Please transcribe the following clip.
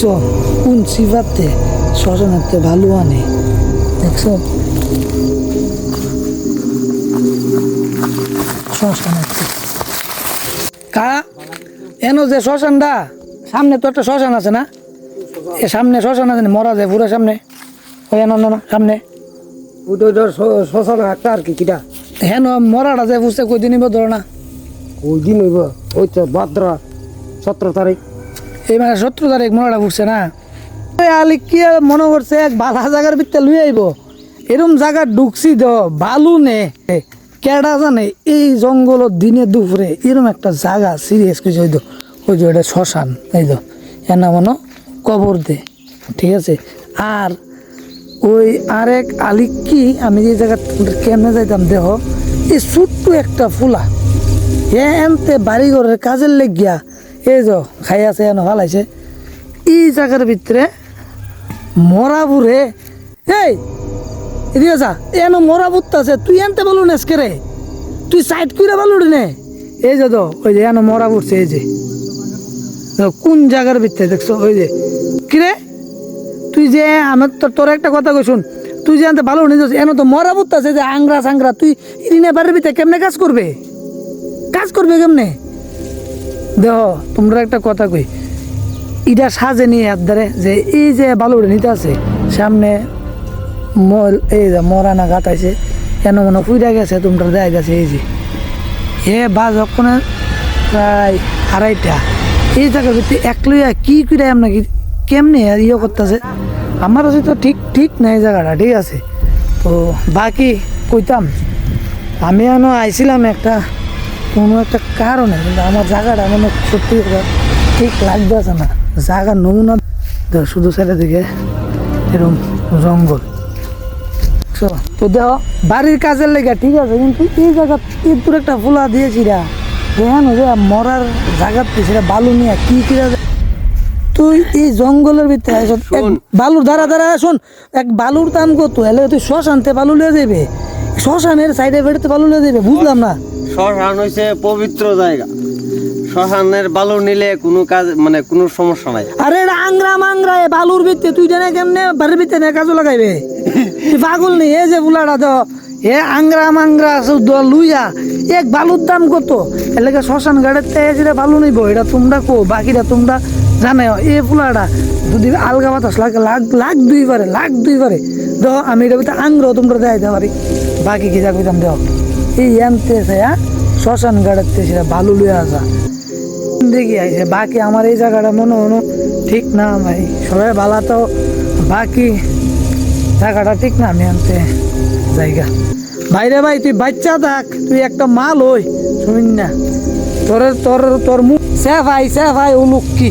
দেখছ? কোন সিফাতে শ্মশানেতে ভালো আনে। দেখছ? শ্মশানেতে কা? এন যে শ্মশানটা সামনে তো একটা শ্মশান আছে না? এ সামনে শ্মশান আছে না, মরা যায় পুরো সামনে। ওই এন না, সামনে। ওইটা শ্মশান একটা আর কি, কিটা? হেন মরাটা যায় বুঝতে কই দিন ধরো না? ওই দিন ওই তো ভাদ্রা সতেরো তারিখ। এই মানে শত্রু সত্তর তারিখ মরাটা বুঝছে না। আলি কি মনে করছে, এক বাধা জায়গার ভিতরে লুই আইব। এরম জায়গা ঢুকছি দ, বালু নে, কেডা জানে, এই জঙ্গলত দিনে দুপুরে এরম একটা জায়গা সিরিয়াস কিছু হইতো ওই যে এটা শ্মশান, এই তো এর নাম হলো কবর দে, ঠিক আছে? আর ওই আরেক আলিক কি, আমি যে জায়গা কেমনে যাইতাম, দেহ, এই ছোট্ট একটা ফুলা, এ এনতে বাড়ি ঘরের কাজের লেগিয়া এই যে, খাই আছে, এনে ভালাইছে এই জায়গার ভিতরে মরা বুড়ে এই এদিকে যা, এন মরা বুত্তা আছে, তুই এনতে বলু নেসকে রে তুই সাইড করে বলুড়ি নে? এই যে তো ওই যে, এন মরা বুড়ছে এই যে। কোন জায়গার ভিতরে দেখছ, ওই যে। কিরে তুই যে আমার তো তোর একটা কথা কই শুন তুই যে আনতে ভালো নিজে এন তো মরা আছে যে আংরা সাংরা তুই ইরিনে বাড়ির ভিতরে কেমনে কাজ করবে কাজ করবে কেমনে? দেহ, তোমরা একটা কথা কই ইটা সাজে নিয়ে হাত যে এই যে বালুড়ে নিতে আছে, সামনে মল, এই যে মরানা গাতাইছে কেন মনে ফুইরা গেছে, তোমরা দেয় গেছে, এই যে। এ বাজ ওখানে প্রায় আড়াইটা। এই জায়গার ভিতরে এক লইয়া কি করে এমন কি কেমনে ইয়ে করতেছে? আমার কাছে তো ঠিক ঠিক নাই জায়গাটা, ঠিক আছে। তো বাকি কইতাম, আমি এনো আইছিলাম একটা কোনো একটা কারণে কিন্তু আমার জায়গাটা মনে সত্যি ঠিক লাগতেছে না। জায়গার নমুনা দেখ শুধু ছেড়ে দিকে এরকম জঙ্গল তো দেহ বাড়ির কাজের লেগে ঠিক আছে কিন্তু এই জায়গা ইঁদুর একটা ফুলা দিয়েছি রা। দেখেন যে মরার জায়গাতে সেটা বালু নিয়ে কি কিরা তুই এই জঙ্গলের ভিতরে বালুর দ্বারা দ্বারা শোন এক বালুর দাম কত? এলে তুই শ্মশানতে বালু লিয়ে যাবে শ্মশানের সাইডে বেড়তে বালু লিয়ে যাবে বুঝলাম না। শ্মশান হইছে পবিত্র জায়গা। শ্মশানের বালু নিলে কোনো কাজ মানে কোনো সমস্যা নাই। আরে এটা আংরা মাংরা, এ বালুর ভিতরে তুই জানে কেমনে বাড়ির ভিতরে কাজও লাগাইবে? পাগল নেই, এ যে বুলাটা তো। এ আংরা মাংরা লুইয়া, এক বালুর দাম কত? এলাকা শ্মশান গাড়ির থেকে বালু নিব, এটা তোমরা কো, বাকিটা তোমরা জানে। এ ফুলাটা যদি আলগা বাতাস লাগে লাখ লাখ দুই পারে লাখ দুই পারে দেখ আমি এটা আংরাও তোমরা দেয় দিতে পারি। বাকি কি যা কইতাম দেখ এই এনতে হ্যাঁ? শ্মশান থেকে সেটা বালু লুইয়া আসা। দেখি আইছে, বাকি আমার এই জায়গাটা মনে হলো ঠিক না ভাই। সবাই ভালো তো, বাকি জায়গাটা ঠিক না আমি আনতে জায়গা। ভাইরে ভাই, তুই বাচ্চা থাক, তুই একটা মাল হই শুনিন না। তোর তোর তোর মুখ সে ভাই সে ভাই ও কি